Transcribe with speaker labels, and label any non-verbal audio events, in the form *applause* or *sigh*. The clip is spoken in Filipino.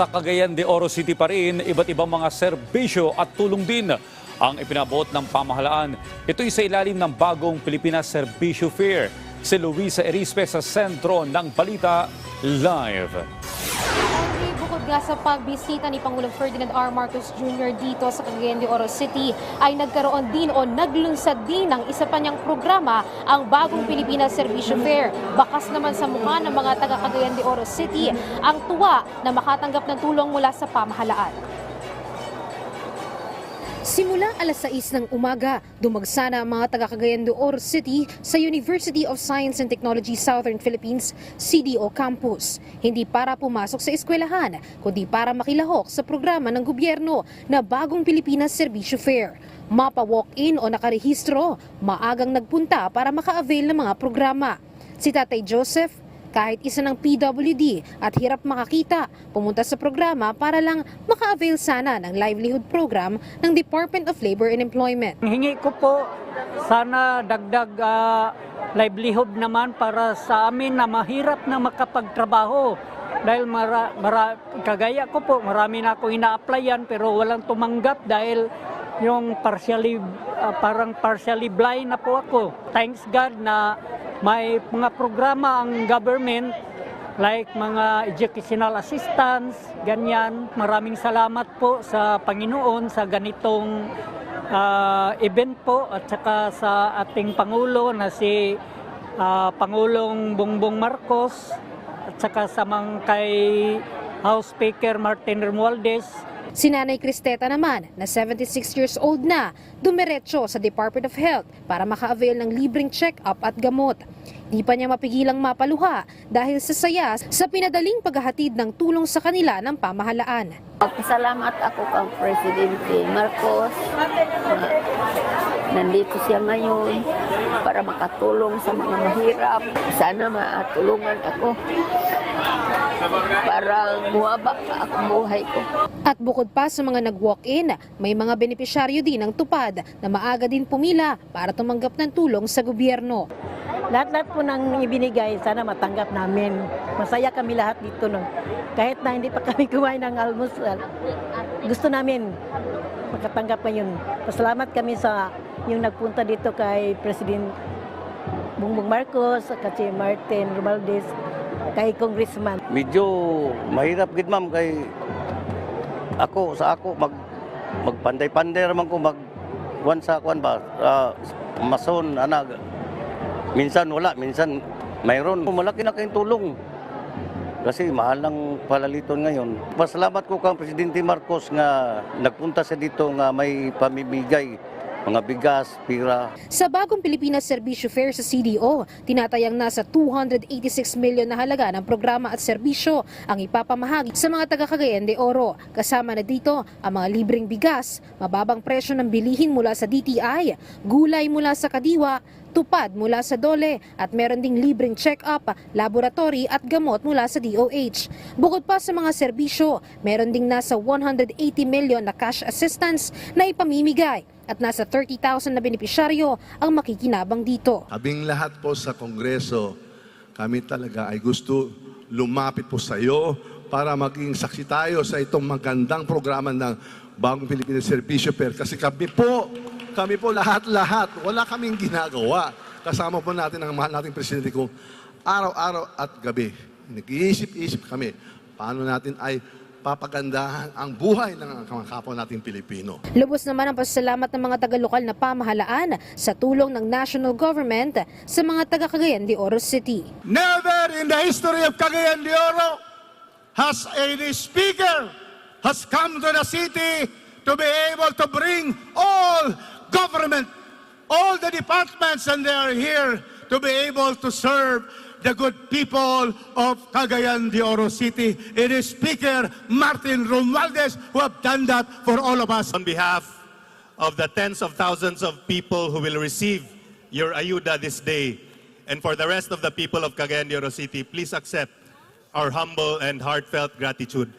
Speaker 1: Sa Cagayan de Oro City pa rin, iba't ibang mga serbisyo at tulong din ang ipinabot ng pamahalaan. Ito'y sa ilalim ng bagong Pilipinas Serbisyo Fair. Si Luisa Erispe sa sentro ng Balita Live.
Speaker 2: Nga sa pagbisita ni Pangulong Ferdinand R. Marcos Jr. dito sa Cagayan de Oro City, ay nagkaroon din o naglunsad din ng isa pa niyang programa, ang bagong Pilipinas Servisyo Fair. Bakas naman sa mukha ng mga taga Cagayan de Oro City ang tuwa na makatanggap ng tulong mula sa pamahalaan. Simula alas 6 ng umaga, dumagsana ang mga taga Cagayan de Oro City sa University of Science and Technology Southern Philippines CDO campus. Hindi para pumasok sa eskwelahan, kundi para makilahok sa programa ng gobyerno na Bagong Pilipinas Servisyo Fair. Mapa walk-in o nakarehistro, maagang nagpunta para maka-avail ng mga programa. Si Tatay Joseph, kahit isa ng PWD at hirap makakita, pumunta sa programa para lang maka-avail sana ng livelihood program ng Department of Labor and Employment.
Speaker 3: Hingi ko po, sana dagdag ah, livelihood naman para sa amin na mahirap na makapagtrabaho. Dahil mara, mara, kagaya ko po, marami na akong ina-applyan pero walang tumanggap dahil yung partially, ah, parang partially blind na po ako. Thanks God na may mga programa ang government like mga educational assistance, ganyan. Maraming salamat po sa Panginoon sa ganitong ah, event po at saka sa ating Pangulo na si ah, Pangulong Bongbong Marcos at saka sa mga kay House Speaker Martin Romualdez
Speaker 2: Si Nanay Cristeta naman, na 76 years old na, dumiretso sa Department of Health para maka-avail ng libreng check-up at gamot. Di pa niya mapigilang mapaluha dahil sa saya sa pinadaling paghahatid ng tulong sa kanila ng pamahalaan.
Speaker 4: Pasalamat ako kang Presidente Marcos na nandito siya ngayon para makatulong sa mga mahirap. Sana matulungan ako para buwaba pa ang buhay ko.
Speaker 2: At bukod pa sa mga nag-walk-in, may mga benepisyaryo din ng tupad na maaga din pumila para tumanggap ng tulong sa gobyerno.
Speaker 5: Lahat-lahat po ng ibinigay, sana matanggap namin. Masaya kami lahat dito. No? Kahit na hindi pa kami *laughs* kumain ng almusal, gusto namin makatanggap ngayon. Pasalamat kami sa yung nagpunta dito kay President Bongbong Marcos, at si Martin Romualdez, kay Congressman.
Speaker 6: medyo mahirap gid ma'am kay ako sa ako mag magpanday-panday raman ko mag kuan sa kuan ba ah, mason ana minsan wala minsan mayroon malaki na kayong tulong kasi mahal ng palaliton ngayon. Pasalamat ko kang Presidente Marcos nga nagpunta sa dito nga may pamimigay mga bigas, pira,
Speaker 2: Sa bagong Pilipinas Serbisyo Fair sa CDO, tinatayang nasa 286 milyon na halaga ng programa at serbisyo ang ipapamahagi sa mga taga Cagayan de Oro. Kasama na dito ang mga libreng bigas, mababang presyo ng bilihin mula sa DTI, gulay mula sa Kadiwa, tupad mula sa Dole at meron ding libreng check-up, laboratory at gamot mula sa DOH. Bukod pa sa mga serbisyo, meron ding nasa 180 milyon na cash assistance na ipamimigay at nasa 30,000 na benepisyaryo ang makikinabang dito.
Speaker 7: Kaming lahat po sa Kongreso, kami talaga ay gusto lumapit po sa iyo para maging saksi tayo sa itong magandang programa ng Bagong Pilipinas Servisyo Fair. Kasi kami po, kami po lahat-lahat, wala kaming ginagawa. Kasama po natin ang mahal nating Presidente kung araw-araw at gabi. Nag-iisip-isip kami paano natin ay papagandahan ang buhay ng mga kapwa nating Pilipino.
Speaker 2: Lubos naman ang pasasalamat ng mga taga-lokal na pamahalaan sa tulong ng national government sa mga taga Cagayan de Oro City.
Speaker 8: Never in the history of Cagayan de Oro has any speaker has come to the city to be able to bring all government, all the departments, and they are here to be able to serve the good people of Cagayan de Oro City. It is Speaker Martin Romualdez who have done that for all of us.
Speaker 9: on behalf of the tens of thousands of people who will receive your ayuda this day, and for the rest of the people of Cagayan de Oro City, please accept our humble and heartfelt gratitude.